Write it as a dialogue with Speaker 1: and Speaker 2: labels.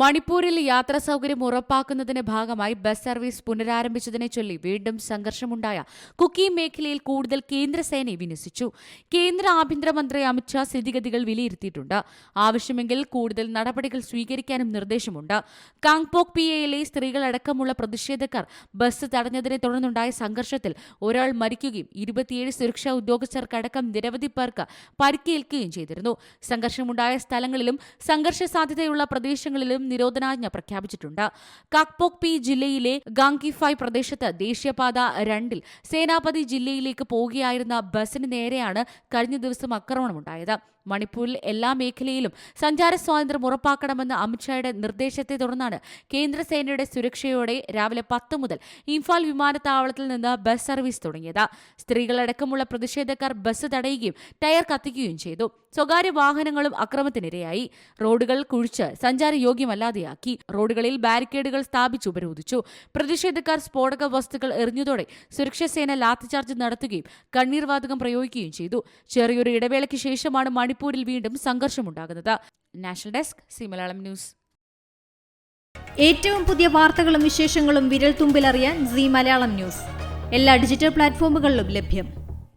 Speaker 1: മണിപ്പൂരിൽ യാത്രാ സൗകര്യം ഉറപ്പാക്കുന്നതിന്റെ ഭാഗമായി ബസ് സർവീസ് പുനരാരംഭിച്ചതിനെ ചൊല്ലി വീണ്ടും സംഘർഷമുണ്ടായ കുക്കി മേഖലയിൽ കൂടുതൽ കേന്ദ്രസേനയെ വിന്യസിച്ചു. കേന്ദ്ര ആഭ്യന്തരമന്ത്രി അമിത്ഷാ സ്ഥിതിഗതികൾ വിലയിരുത്തിയിട്ടുണ്ട്. ആവശ്യമെങ്കിൽ കൂടുതൽ നടപടികൾ സ്വീകരിക്കാനും നിർദ്ദേശമുണ്ട്. കാങ്പോക് പി എയിലെ സ്ത്രീകളടക്കമുള്ള പ്രതിഷേധക്കാർ ബസ് തടഞ്ഞതിനെ തുടർന്നുണ്ടായ സംഘർഷത്തിൽ ഒരാൾ മരിക്കുകയും ഇരുപത്തിയേഴ് സുരക്ഷാ ഉദ്യോഗസ്ഥർക്കടക്കം നിരവധി പേർക്ക് പരിക്കേൽക്കുകയും ചെയ്തിരുന്നു. സംഘർഷമുണ്ടായ സ്ഥലങ്ങളിലും സംഘർഷ സാധ്യതയുള്ള പ്രദേശങ്ങളിലും നിരോധനാജ്ഞ പ്രഖ്യാപിച്ചിട്ടുണ്ട്. കാക്പോക് പി ജില്ലയിലെ ഗാങ്കിഫായ് പ്രദേശത്ത് ദേശീയപാത രണ്ടിൽ സേനാപതി ജില്ലയിലേക്ക് പോകുകയായിരുന്ന ബസിന് നേരെയാണ് കഴിഞ്ഞ ദിവസം ആക്രമണമുണ്ടായത്. മണിപ്പൂരിൽ എല്ലാ മേഖലയിലും സഞ്ചാര സ്വാതന്ത്ര്യം ഉറപ്പാക്കണമെന്ന അമിത്ഷായുടെ നിർദ്ദേശത്തെ തുടർന്നാണ് കേന്ദ്രസേനയുടെ സുരക്ഷയോടെ രാവിലെ പത്ത് മുതൽ ഇംഫാൽ വിമാനത്താവളത്തിൽ നിന്ന് ബസ് സർവീസ് തുടങ്ങിയത്. സ്ത്രീകളടക്കമുള്ള പ്രതിഷേധക്കാർ ബസ് തടയുകയും ടയർ കത്തിക്കുകയും ചെയ്തു. സ്വകാര്യ വാഹനങ്ങളും അക്രമത്തിനിരയായി. റോഡുകൾ കുഴിച്ച് സഞ്ചാരയോഗ്യമല്ലാതെയാക്കി റോഡുകളിൽ ബാരിക്കേഡുകൾ സ്ഥാപിച്ച് ഉപരോധിച്ചു. പ്രതിഷേധക്കാർ സ്ഫോടക വസ്തുക്കൾ എറിഞ്ഞതോടെ സുരക്ഷാസേന ലാത്തിചാർജ് നടത്തുകയും കണ്ണീർ വാതകം പ്രയോഗിക്കുകയും ചെയ്തു. ചെറിയൊരു ഇടവേളയ്ക്ക് ശേഷമാണ് മണിപ്പൂരിൽ വീണ്ടും സംഘർഷമുണ്ടാകുന്നത്. National desk Zee Malayalam news.
Speaker 2: ഏറ്റവും പുതിയ വാർത്തകളും വിശേഷങ്ങളും വിരൽ തുമ്പിലറിയാൻ സി മലയാളം ന്യൂസ്. എല്ലാ ഡിജിറ്റൽ പ്ലാറ്റ്ഫോമുകളിലും ലഭ്യം.